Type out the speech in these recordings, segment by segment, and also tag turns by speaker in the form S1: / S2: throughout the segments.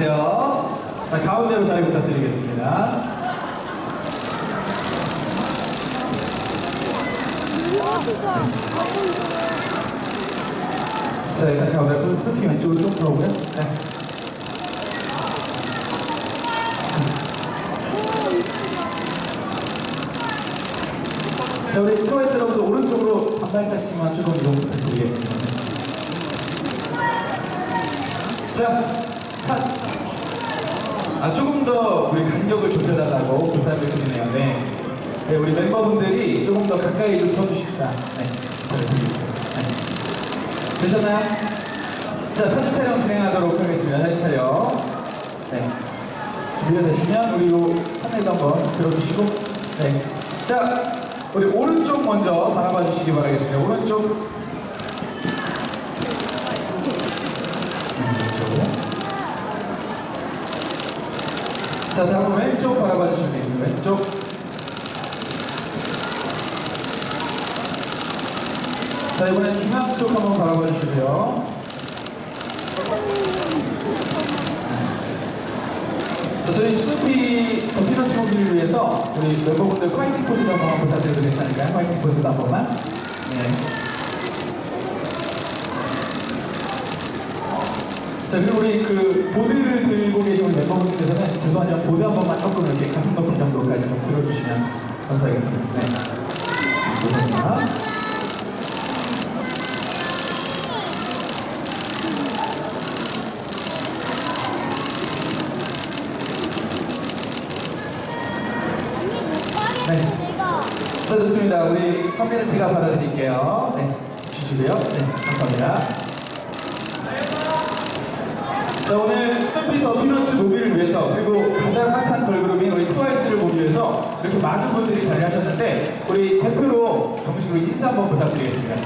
S1: 주세요. 자, 가운데로 잘 부탁드리겠습니다. 자, 일단 가운데 풀팀 왼쪽으로 좀 들어오고요. 네. 자, 우리 스트로이트 여러분들 오른쪽으로 반달까지만 조금 이동 부탁드리겠습니다. 자. 아, 조금 더 우리 간격을 좁혀달라고 부탁을 드리네요. 네. 네, 우리 멤버분들이 조금 더 가까이 좀 서주십시다. 네. 부탁드립니다. 네. 되셨나요? 자, 사진 촬영 진행하도록 하겠습니다. 사진 촬영. 네. 준비가 되시면 우리 요 하늘도 한번 들어주시고. 네. 자, 우리 오른쪽 먼저 바라봐 주시기 바라겠습니다. 오른쪽. 자, 다음 왼쪽 바라봐 주시면 되겠습니다. 왼쪽. 자, 이번엔 중앙 쪽 한번 바라봐 주시고요. 자, 저희 스누피 더피너스 모기를 위해서 우리 멤버분들 화이팅 포즈 한번 괜찮을까요? 화이팅 포즈 한 번만. 네. 자, 그리고 우리 그 보드를 들고 계신 멤버분들께서는 죄송하지만 보드 한 번만 조금 이렇게 가슴 높이 정도까지 좀 들어주시면 감사하겠습니다. 네. 감사합니다. 네. 자, 좋습니다. 우리 제가 받아드릴게요. 네. 주시고요. 네. 감사합니다. 자, 오늘 피너츠 모비를 위해서 그리고 가장 핫한 걸그룹인 우리 트와이스를 보기 위해서 이렇게 많은 분들이 자리하셨는데 우리 대표로 정식으로 인사 한번 부탁드리겠습니다.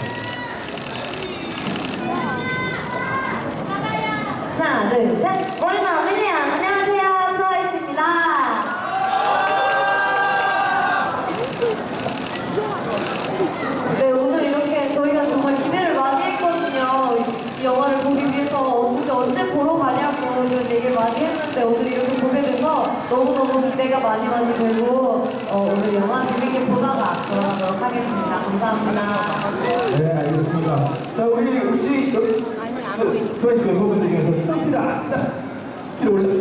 S2: 하나, 둘, 셋. 나오네요. 안녕하세요. 트와이스입니다. 네, 오늘 이렇게 저희가 정말 기대를 많이 했거든요. 이 영화를 보기 위해서 언제, 언제 보러 가냐고 이런 얘기를 많이 했는데 오늘 이렇게 보게 돼서 너무너무 기대가 많이 많이 되고 어, 오늘 영화 재밌게 보다가 돌아가도록 하겠습니다. 감사합니다.
S1: 네, 알겠습니다. 자, 우리 그 트와이스 멤버분들 중에서 올려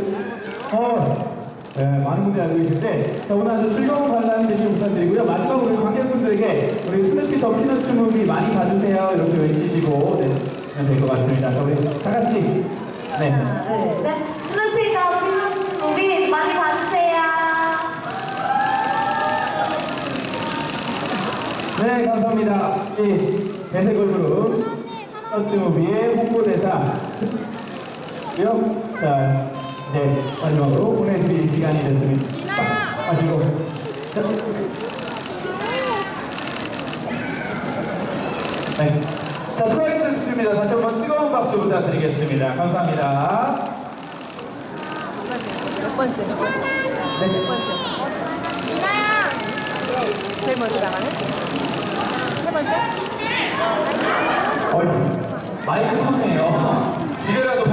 S1: 어, 네, 많은 분들이 알고 계신데 자, 오늘 아주 즐거운 관람 되시길 부탁드리고요. 마지막으로 우리 관객분들에게 우리 스누피 더 피너츠 무비 많이 봐주세요. 이렇게 외치시고 네, 하면 될것 같습니다. 자, 우리 다 같이 네.
S2: 하나, 둘, 셋. 많이 봐주세요.
S1: 네, 감사합니다. 이 얼굴은 서츠무비의 홍보대사. 요, 자, 이제 마지막으로 보내드릴 시간이 됐습니다. 자. 네. 자, 좋습니다. 다시 한번 뜨거운 박수 부탁드리겠습니다. 감사합니다.
S3: 몇 번째? 몇 번째?
S1: 네.
S3: 몇 번째? 제일 먼저 나가는? 세 번째?
S1: 어이, 마이크 터네요. 집에라도.